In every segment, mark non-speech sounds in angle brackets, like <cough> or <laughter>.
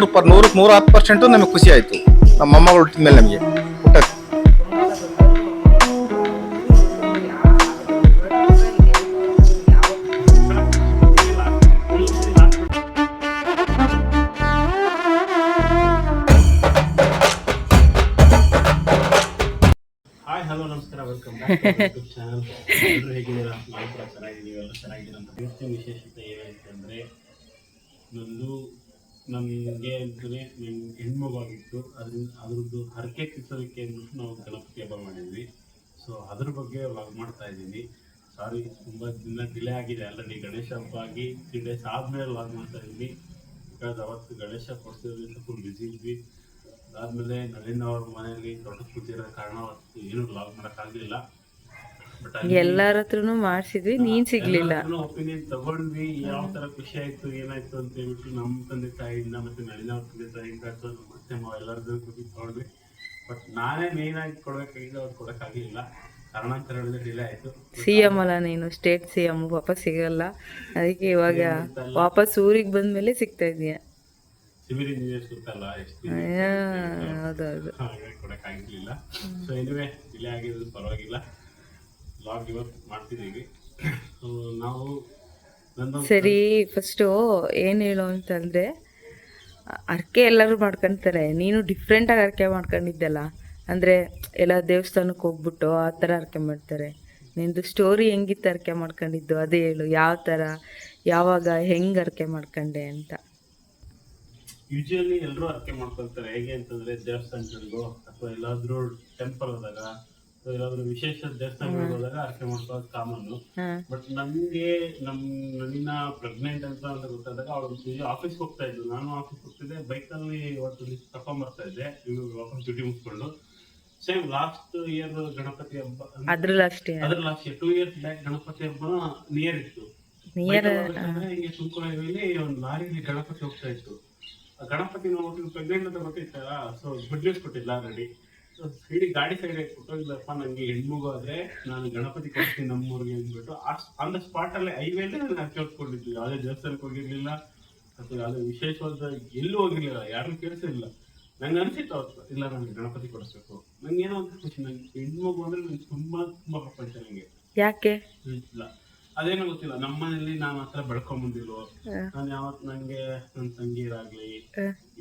ನೂರು ಪರ್ ನೂರಕ್ಕೆ ನೂರ ಹತ್ತು ಪರ್ಸೆಂಟು ನಮಗೆ ಖುಷಿ ಆಯಿತು. ನಮ್ಮ ಅಮ್ಮಗಳು ಹುಟ್ಟಿದ ಮೇಲೆ ನಮಗೆ. ಎಲ್ಲರೂ ಹೇಗಿದ್ದೀರಾ? ಅಂತ. ಇವತ್ತಿನ ವಿಶೇಷತೆ ಏನಂತಂದರೆ, ನಂದು ನಮಗೆ ಅಂತಲೇ ಹೆಣ್ಮಗಾಗಿತ್ತು ಅದರಿಂದ ಅದ್ರದ್ದು ಹರಕೆ ಕಿಸೋದಕ್ಕೆ ಅಂದ್ಬಿಟ್ಟು ನಾವು ಗಣಪತಿ ಹಬ್ಬ ಮಾಡಿದ್ವಿ. ಸೊ ಅದ್ರ ಬಗ್ಗೆ ವ್ಲಾಗ್ ಮಾಡ್ತಾ ಇದ್ದೀನಿ. ಸಾರಿ ತುಂಬ ದಿನ ಡಿಲೇ ಆಗಿದೆ ಆಲ್ರೆಡಿ ಗಣೇಶ ಹಬ್ಬ ಆಗಿ ತ್ರೀ ಡೇಸ್ ಆದಮೇಲೆ ವ್ಲಾಗ್ ಮಾಡ್ತಾ ಇದ್ದೀನಿ. ಬಿಕಾಸ್ ಅವತ್ತು ಗಣೇಶ ಕೊಡ್ಸಿರೋದ್ರಿಂದ ಫುಲ್ ಬ್ಯುಸಿ ಇದ್ವಿ. ಅದಾದಮೇಲೆ ನಳಿನ್ ಅವ್ರ ಮನೆಯಲ್ಲಿ ದೊಡ್ಡ ಕೂತಿರೋ ಕಾರಣ ಅವತ್ತು ಏನು ವ್ಲಾಗ್ ಮಾಡೋಕ್ಕಾಗಲಿಲ್ಲ ಎಲ್ಲರ ಹತ್ರನು ಮಾಡ್ಸಿದ್ವಿ ನೀನ್ ಸಿಗ್ಲಿಲ್ಲ. ಒಪಿನಿಯನ್ ತಗೊಂಡ್ವಿ ಯಾವ ತರ ಖುಷಿ ಆಯ್ತು ಏನಾಯ್ತು ಅಂತ ಹೇಳ್ಬಿಟ್ಟು ನಮ್ಮ ತಂದೆ ತಾಯಿಯಿಂದ ಮತ್ತೆ ನಳಿನ ಅವ್ರ ತಂದೆ ತಾಯಿಯಿಂದ ಅಥವಾ ನಮ್ಮ ಅತ್ತೆ ಮಾವ ಎಲ್ಲರದ್ದು ಖುಷಿ ತಗೊಂಡ್ವಿ. ಬಟ್ ನಾನೇ ಮೇನ್ ಆಗಿ ಕೊಡ್ಬೇಕಾಗಿದ್ದು ಅವ್ರು ಕೊಡಕ್ಕಾಗಲಿಲ್ಲ ಕಾರಣಾಂತರಗಳಿಂದ ಡಿಲೇ ಆಯ್ತು. ಸಿ ಎಂ ಅಲ್ಲ ನೀನು ಸ್ಟೇಟ್ ಸಿ ಎಂ ವಾಪಸ್ ಸಿಗಲ್ಲ. ಅದಕ್ಕೆ ಇವಾಗ ವಾಪಸ್ ಊರಿಗೆ ಬಂದ್ಮೇಲೆ ಸಿಗ್ತಾ ಇದೀಯ ಸಿವಿಲ್ ಇಂಜಿನಿಯರ್ಸ್ ಗೊತ್ತಲ್ಲ ಎಷ್ಟು ಕೊಡಕ್ಕಾಗಿರ್ಲಿಲ್ಲ ಸೊ ಎನಿವೆ ಡಿಲೇ ಆಗಿರೋದು ಪರವಾಗಿಲ್ಲ. ಲಾಗ್ ಇವತ್ತು ಮಾಡ್ತಿದ್ದೀವಿ. ನಾವು ಸರಿ ಫಸ್ಟು ಏನು ಹೇಳು ಅಂತಂದರೆ ಅರ್ಕೆ ಎಲ್ಲರೂ ಮಾಡ್ಕೊಂತಾರೆ. ನೀನು ಡಿಫ್ರೆಂಟಾಗಿ ಅರ್ಕೆ ಮಾಡ್ಕೊಂಡಿದ್ದಲ್ಲ. ಅಂದರೆ ಎಲ್ಲ ದೇವಸ್ಥಾನಕ್ಕೆ ಹೋಗ್ಬಿಟ್ಟು ಆ ಥರ ಅರ್ಕೆ ಮಾಡ್ತಾರೆ. ನಿಂದು ಸ್ಟೋರಿ ಹೆಂಗಿತ್ತು ಅರ್ಕೆ ಮಾಡ್ಕೊಂಡಿದ್ದು? ಅದೇ ಹೇಳು ಯಾವ ಥರ ಯಾವಾಗ ಹೆಂಗೆ ಅರ್ಕೆ ಮಾಡ್ಕೊಂಡೆ ಅಂತ. ಯೂಶಲಿ ಎಲ್ಲರೂ ಅರ್ಕೆ ಮಾಡ್ಕೊಳ್ತಾರೆ. ಹೇಗೆ ಅಂತಂದರೆ ದೇವಸ್ಥಾನಗಳಿಗೋ ಅಥವಾ ಎಲ್ಲಾದರೂ ಟೆಂಪಲ್ ಹೋದಾಗ ಎಲ್ಲಾದ್ರೂ ವಿಶೇಷ ದೇವಸ್ಥಾನಗಳಿಗೆ ಹೋದಾಗ ಅರ್ಕೆ ಮಾಡ್ಕೊಳ್ಳೋದು ಕಾಮನ್ನು ಹಾಂ. ಬಟ್ ನಮ್ಗೆ ನಮ್ ನನ್ನ ಪ್ರೆಗ್ನೆಂಟ್ ಅಂತ ಅಂತ ಗೊತ್ತಾದಾಗ ಅವಳು ಆಫೀಸ್ ಹೋಗ್ತಾ ಇದ್ದು ನಾನು ಆಫೀಸ್ ಹೋಗ್ತಿದ್ದೆ ಬೈಕ್ ಅಲ್ಲಿ ಇವತ್ತು ಕರ್ಕೊಂಡ್ ಬರ್ತಾ ಇದ್ದೆ. ಇವ್ರು ವಾಪಸ್ ಡ್ಯೂಟಿ ಮುಗಿಸ್ಕೊಂಡು. ಸೇಮ್ ಲಾಸ್ಟ್ ಇಯರ್ ಗಣಪತಿ ಹಬ್ಬ ಅದ್ರ ಲಾಸ್ಟ್ ಅದ್ರ last two years back Ganapati ಹಬ್ಬ ನಿಯರ್ ಇತ್ತು. ಹಿಂಗೆ ತುಮಕೂರಲ್ಲಿ ಒಂದು ಲಾರಿಲಿ ಗಣಪತಿ ಹೋಗ್ತಾ ಇತ್ತು. ಆ ಗಣಪತಿ ನೋಡ್ಬಿಟ್ಟು ಪ್ರೆಗ್ನೆಂಟ್ ಅಂತ ಗೊತ್ತಿತ್ತಲ್ಲ? ಸೊ ಗುಡ್ ನ್ಯೂಸ್ ಕೊಟ್ಟಿಲ್ಲ ಆಲ್ರೆಡಿ ಇಡೀ ಗಾಡಿ ಸೈಡ್ ಇಲ್ಲಪ್ಪ ನಂಗೆ ಹೆಣ್ಮಗು ಆದ್ರೆ ನಾನು ಗಣಪತಿ ಕೊಡ್ತೀನಿ ನಮ್ಮೂರಿಗೆ ಅಂದ್ಬಿಟ್ಟು ಆನ್ ದ ಸ್ಪಾಟ್ ಅಲ್ಲಿ ಹೈವೇಲಿ ನಾನು ಕೇಳಿಸ್ಕೊಂಡಿದ್ವಿ. ಯಾವುದೇ ದೇವಸ್ಥಾನಕ್ಕೆ ಹೋಗಿರ್ಲಿಲ್ಲ ಅಥವಾ ಯಾವುದೇ ವಿಶೇಷವಾದ ಎಲ್ಲೂ ಹೋಗಿರ್ಲಿಲ್ಲ ಯಾರನ್ನೂ ಕೇಳಿಸಿರ್ಲಿಲ್ಲ. ನಂಗೆ ಅನ್ಸಿತ್ತು ಅವತ್ತು ಇಲ್ಲ ನನಗೆ ಗಣಪತಿ ಕೊಡಿಸ್ಬೇಕು. ನಂಗೆ ಏನೋ ಒಂದು ಖುಷಿ ನಂಗೆ ಹೆಣ್ಮಗು ಅಂದ್ರೆ ನಂಗೆ ತುಂಬಾ ತುಂಬಾ ಪ್ರಪಂಚ ನಂಗೆ. ಯಾಕೆ? ಇಲ್ಲ. ಅದೇನೋ ಗೊತ್ತಿಲ್ಲ ನಮ್ಮನೇಲಿ ನಾನು ಹತ್ರ ಬೆಳ್ಕೊಂಡ್ ಬಂದಿಲ್ವೋ ನಾನು ಯಾವತ್ ನಂಗೆ ನನ್ನ ತಂಗಿಯರಾಗ್ಲಿ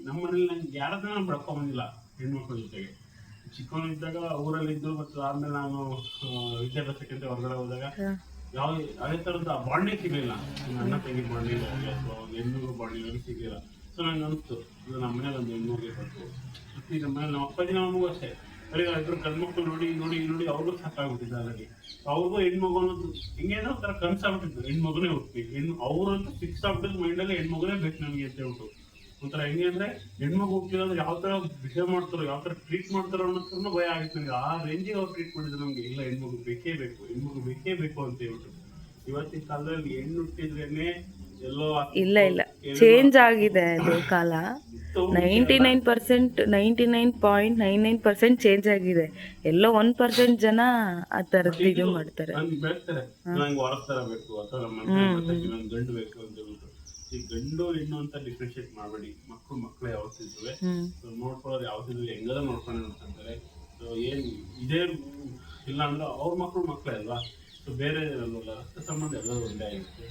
ನಮ್ಮನೇಲಿ ನಂಗೆ ಯಾರತ್ರ ನಾನು ಬೆಳ್ಕೊಂಡ್ ಬಂದಿಲ್ಲ ಹೆಣ್ಮಕ್ಳ ಜೊತೆಗೆ. ಚಿಕ್ಕವನಿದ್ದಾಗ ಊರಲ್ಲಿ ಇದ್ದು ಮತ್ತು ಆದ್ಮೇಲೆ ನಾನು ವಿದ್ಯಾಭ್ಯಾಸಕ್ಕೆ ವಿದ್ಯಾಭ್ಯಾಸಕ್ಕಿಂತ ಹೊರಗಡೆ ಹೋದಾಗ ಯಾವ ಅದೇ ತರದ ಬಾಂಡಿಂಗ್ ಸಿಗಲಿಲ್ಲ. ನನ್ನ ಅಣ್ಣ ತಂಗಿ ಆಗಲಿ ಅಥವಾ ಒಂದು ಹೆಣ್ಣು ಬಾಂಡಿಂಗ್ ಆಗಲಿ ಸಿಗ್ಲಿಲ್ಲ. ಸೊ ನಂಗೆ ಅನಿಸ್ತು ಇದು ನಮ್ಮ ಮನೇಲಿ ಒಂದು ಹೆಣ್ಣುಗೆ ಬಂತು. ಮತ್ತು ಈಗ ನಮ್ಮ ಮನೇಲಿ ನಮ್ಮ ಅಪ್ಪಾಜಿ ನಮ್ಮ ಮಗು ಅಷ್ಟೇ. ಅವರಿಗೆ ಇಬ್ಬರು ಕಣ್ಮಕ್ಳು ನೋಡಿ ನೋಡಿ ನೋಡಿ ಅವ್ರಿಗೂ ಸಾಕಾಗ್ಬಿಟ್ಟಿದ್ದ ಆಲ್ರೆಡಿ ಅವ್ರಿಗೂ ಹೆಣ್ಮಗು ಅನ್ನೋದು ಹಿಂಗೇನೋ ಒಂಥರ ಕನಸಾಗ್ಬಿಟ್ಟಿದ್ದು ಹೆಣ್ಮಗನೇ ಹುಟ್ಟಿ ಹೆಣ್ಣು ಅವ್ರಂತೂ ಫಿಕ್ಸ್ ಆಗ್ಬಿಟ್ಟಿದ್ದು ಮೈಂಡಲ್ಲಿ ಹೆಣ್ಮಗನೇ ಬೇಕು ನನಗೆ ಅಂತ ಹೇಳ್ಬಿಟ್ಟು. ಒಂಥರ ಹೆಂಗೆ ಅಂದ್ರೆ ಹೆಣ್ಮಗು ಹೋಗ್ತಿರೋದು ಯಾವ ತರ ಬಿಹೇವ್ ಮಾಡ್ತಾರೋ ಯಾವ ತರ ಟ್ರೀಟ್ ಮಾಡ್ತಾರೋ ಅನ್ನೋದ್ರೂ ಭಯ ಆಗಿತ್ತು ನನಗೆ ಆ ರೇಂಜಿಗೆ ಅವ್ರು ಟ್ರೀಟ್ ಮಾಡಿದ್ರು ನಮ್ಗೆ ಇಲ್ಲ ಹೆಣ್ಮಗು ಬೇಕೇ ಬೇಕು ಹೆಣ್ಮಗು ಬೇಕೇ ಬೇಕು ಅಂತ ಹೇಳ್ಬಿಟ್ಟು. ಇವತ್ತಿನ ಕಾಲದಲ್ಲಿ ಹೆಣ್ಣು ಹುಟ್ಟಿದ್ರೇನೆ ಎಲ್ಲೋ ಇಲ್ಲ ಇಲ್ಲ. ಚೇಂಜ್ ಆಗಿದೆ ಅದು ಕಾಲ. Ninety nine percent ninety nine point nine nine percent change ಆಗಿದೆ. ಎಲ್ಲೋ ಒನ್ ಪರ್ಸೆಂಟ್ ಜನ ಆ ತರ ಇದು ಮಾಡ್ತಾರೆ. ನಂಗೆ ಬೇಕು ಬೇಕು ಅಂತ ಈ ಗಂಡು ಹೆಣ್ಣು ಅಂತ ಡಿಫ್ರೆನ್ಶಿಯೇಟ್ ಮಾಡಬೇಡಿ. ಮಕ್ಕಳು ಮಕ್ಕಳು ಯಾವತ್ತಿದ್ವಿ ನೋಡ್ಕೊಳ್ಳೋದು ಯಾವತ್ತಿದ್ರು ಹೆಂಗದ ನೋಡ್ಕೊಂಡು ನೋಡ್ಕೊಂತಾರೆ. ಸೊ ಏನ್ ಇದೇ ಇಲ್ಲ ಅಂದ್ರೆ ಅವ್ರ ಮಕ್ಕಳು ಮಕ್ಕಳೇ ಅಲ್ವಾ? ಸೊ ಬೇರೆ ಅಲ್ವಲ್ಲ ರಕ್ತ ಸಂಬಂಧ ಎಲ್ಲರೂ ಒಂದೇ ಆಗಿರುತ್ತೆ.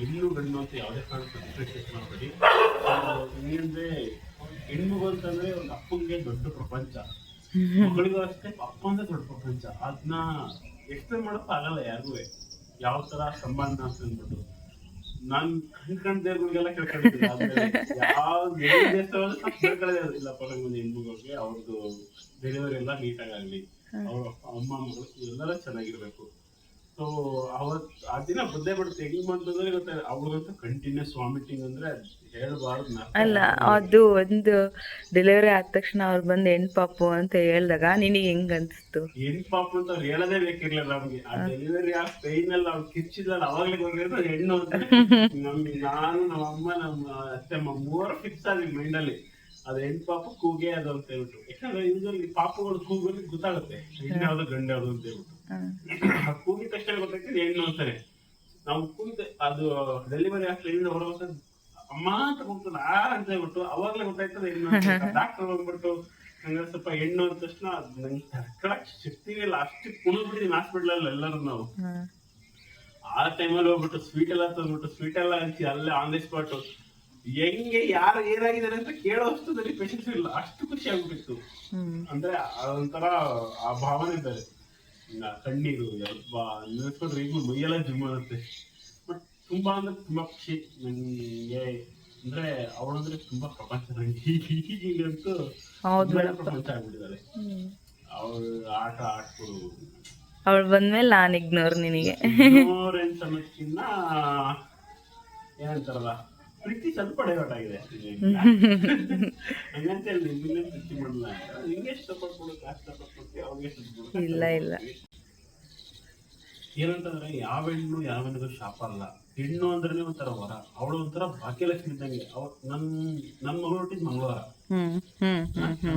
ಹೆಣ್ಣು ಗಂಡು ಅಂತ ಯಾವುದೇ ಕಾರಣಕ್ಕೂ ಡಿಫ್ರೆನ್ಶಿಯೇಟ್ ಮಾಡಬೇಡಿ. ಏನಂದ್ರೆ ಹೆಣ್ಮಗು ಅಂತಂದ್ರೆ ಒಂದು ಅಪ್ಪಂಗೆ ದೊಡ್ಡ ಪ್ರಪಂಚ. ಮಗಳಿಗೂ ಅಷ್ಟೇ ಅಪ್ಪ ಅಂದ್ರೆ ದೊಡ್ಡ ಪ್ರಪಂಚ. ಅದನ್ನ ಎಕ್ಸ್ಪ್ಲೇನ್ ಮಾಡಕ್ಕೂ ಆಗಲ್ಲ ಯಾರಿಗೂ. ಯಾವ ತರ ಸಂಬಂಧ ಅಂತ ಅಂದ್ಬಿಟ್ಟು. ನಾನ್ ಕಣ್ಕಂಡ್ ದೇವ್ರಿಗೆಲ್ಲ ಕೇಳ್ಕೊಂಡಿದ್ದೀನಿ. ಯಾವ ನಂಗೆ ಒಂದು ಹೆಣ್ಮಗುಗೆ ಅವ್ರದ್ದು ಡೆಲಿವರಿ ಎಲ್ಲ ನೀಟಾಗಿ ಆಗ್ಲಿ. ಅವ್ರ ಅಮ್ಮ ಮಗಳು ಎಲ್ಲರೂ ಚೆನ್ನಾಗಿರ್ಬೇಕು. ಸೊ ಅವತ್ ಆ ದಿನ ಬುದ್ಧೆ ಬಿಡುತ್ತೆ. ಹೆಂಗ್ ಬಂತಂದ್ರೆ ಗೊತ್ತ ಅವ್ರಿಗಂತೂ ಕಂಟಿನ್ಯೂಸ್ ವಾಮಿಟಿಂಗ್ ಅಂದ್ರೆ ಹೇಳ್ಬಾರ್ದು ಅಲ್ಲ ಅದು ಒಂದು ಡೆಲಿವರಿ ಆದ ತಕ್ಷಣ ಅವ್ರು ಬಂದು ಹೆಣ್ ಪಾಪು ಅಂತ ಹೇಳಿದಾಗ ನಿನಗೆ ಹೆಂಗ್ ಅನ್ಸ್ತು? ಹೆಣ್ ಪಾಪು ಅಂತ ಅವ್ರು ಹೇಳದೇ ಬೇಕಿರ್ಲಿಲ್ಲ ನಮ್ಗೆ. ಆ ಡೆಲಿವರಿ ಆ ಪೈನ್ ಅಲ್ಲಿ ಅವ್ರು ಕಿರ್ಚಿದ್ರಲ್ಲ ಅವಾಗ್ಲೇ ಗೊತ್ತಿರೋದು ಹೆಣ್ಣು ಅಂತ. <laughs> ನಮ್ಗೆ ನಾನು ನಮ್ಮ ಅಮ್ಮ ನಮ್ಮ ಅತ್ತೆ ಮೂವರು ಫಿಕ್ಸ್ ಆದ್ವಿ ಮೈಂಡ್ ಅಲ್ಲಿ. ಅದು ಹೆಣ್ ಪಾಪ ಕೂಗೆ ಅದು ಅಂತ ಹೇಳ್ಬಿಟ್ಟು. ಯಾಕಂದ್ರೆ ಇದ್ರಲ್ಲಿ ಪಾಪಗಳು ಕೂಗಲ್ಲಿ ಗೊತ್ತಾಗುತ್ತೆ. ಹೆಣ್ಣು ಯಾವ್ದು ಗಂಡ ಯಾವ್ದು ಅಂತ ಹೇಳ್ಬಿಟ್ಟು. ಕೂಗಿದ ತಕ್ಷಣ ಗೊತ್ತಾಗ್ತದೆ ಹೆಣ್ಣು ಅಂತಾನೆ ನಾವು ಕೂಗಿದ ಅದು ಡೆಲಿವರಿ ಆಗ್ತದೆ ಹೊರಗೆ ಸರ್ ಅಮ್ಮ ಅಂತ ಹೋಗ್ತದೆ ಆ ಅಂತ ಹೇಳ್ಬಿಟ್ಟು ಅವಾಗ್ಲೇ ಗೊತ್ತಾಯ್ತದೆ ಹೆಣ್ಣು ಡಾಕ್ಟರ್ ಬಂದ್ಬಿಟ್ಟು ನಂಗೆ ಸ್ವಲ್ಪ ಹೆಣ್ಣು ಅಂದ ತಕ್ಷಣ ನಂಗೆ ತಡ್ಕೊಳಕ್ ಶಕ್ತಿನೇ ಇಲ್ಲ. ಅಷ್ಟು ಕುಣಿದ್ಬಿಟ್ಟಿದೀನಿ ಹಾಸ್ಪಿಟ್ಲ್ ಅಲ್ಲಿ ಎಲ್ಲರೂ ನಾವು. ಆ ಟೈಮಲ್ಲಿ ಹೋಗ್ಬಿಟ್ಟು ಸ್ವೀಟ್ ಎಲ್ಲ ತಂದ್ಬಿಟ್ಟು ಸ್ವೀಟ್ ಎಲ್ಲ ಹಂಚಿ ಅಲ್ಲೇ ಆನ್ ದಿ ಸ್ಪಾಟ್ ಹೆಂಗೆ ಯಾರು ಏನಾಗಿದ್ದಾರೆ ಅಂತ ಕೇಳೋ ಅಷ್ಟದಲ್ಲಿ ಪೇಷನ್ಸ್ ಇಲ್ಲ. ಅಷ್ಟು ಖುಷಿ ಆಗ್ಬಿಟ್ಟಿತ್ತು. ಅಂದ್ರೆ ಅದೊಂಥರ ಆ ಭಾವನೆ ಇನ್ನ ಕಣ್ಣೀರು ಯಬ್ಬ ನೆನೆಸ್ಕೊಂಡ್ರೆ ಈಗಲೂ ಮೈಯೆಲ್ಲ ಜುಮ್ ಆಗುತ್ತೆ. ಬಟ್ ತುಂಬಾ ಅಂದ್ರೆ ತುಂಬಾ ಖುಷಿ. ನಂಗೆ ಅಂದ್ರೆ ಅವಳಂದ್ರೆ ತುಂಬಾ ಪ್ರಪಂಚ ನಂಗೆ. ಈಗಂತೂ ಪ್ರಪಂಚ ಆಗ್ಬಿಟ್ಟಿದ್ದಾರೆ ಅವಳ ಆಟ ಆಡ್ಕೊಡು. ಅವಳು ಬಂದ್ಮೇಲೆ ನಾನು ಇಗ್ನೋರ್ ನಿನಗೆ. ಏನಂತಾರಲ್ಲ ಪ್ರೀತಿ ಸ್ವಲ್ಪ ಹೆಣ್ಣು ಇಲ್ಲ ಇಲ್ಲ. ಏನಂತಂದ್ರೆ ಯಾವ ಹೆಣ್ಣು ಯಾವನಿಗೂ ಶಾಪ ಅಲ್ಲ. ಹೆಣ್ಣು ಅಂದ್ರೆ ಒಂಥರ ವರ. ಅವಳು ಒಂಥರ ಭಾಗ್ಯಲಕ್ಷ್ಮಿ ಇದ್ದಂಗೆ. ಅವ್ ನನ್ ನನ್ ಮಗಳು ಹುಟ್ಟಿದ್ ಮಂಗಳವಾರ.